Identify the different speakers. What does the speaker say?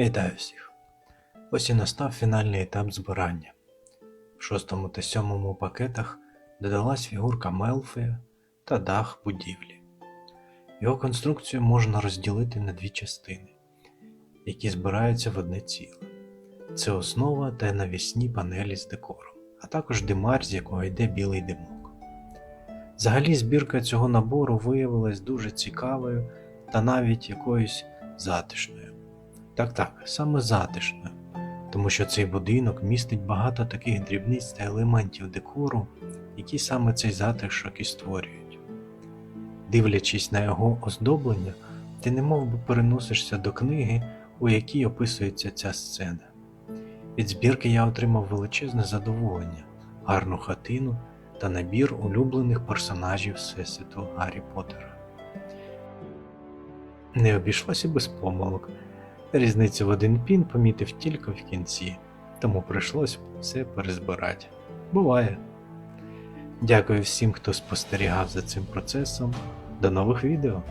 Speaker 1: Вітаю всіх! Ось і настав фінальний етап збирання. В шостому та сьомому пакетах додалась фігурка Мелфія та дах будівлі. Його конструкцію можна розділити на дві частини, які збираються в одне ціле. Це основа та навісні панелі з декором, а також димар, з якого йде білий димок. Взагалі збірка цього набору виявилась дуже цікавою та навіть якоюсь затишною. Так так, саме затишною, тому що цей будинок містить багато таких дрібниць та елементів декору, які саме цей затишок і створюють. Дивлячись на його оздоблення, ти немов би переносишся до книги, у якій описується ця сцена. Від збірки я отримав величезне задоволення, гарну хатину та набір улюблених персонажів Всесвіту Гаррі Поттера. Не обійшлося без помилок. Різницю в один пін помітив тільки в кінці, тому прийшлось все перезбирати. Буває. Дякую всім, хто спостерігав за цим процесом. До нових відео!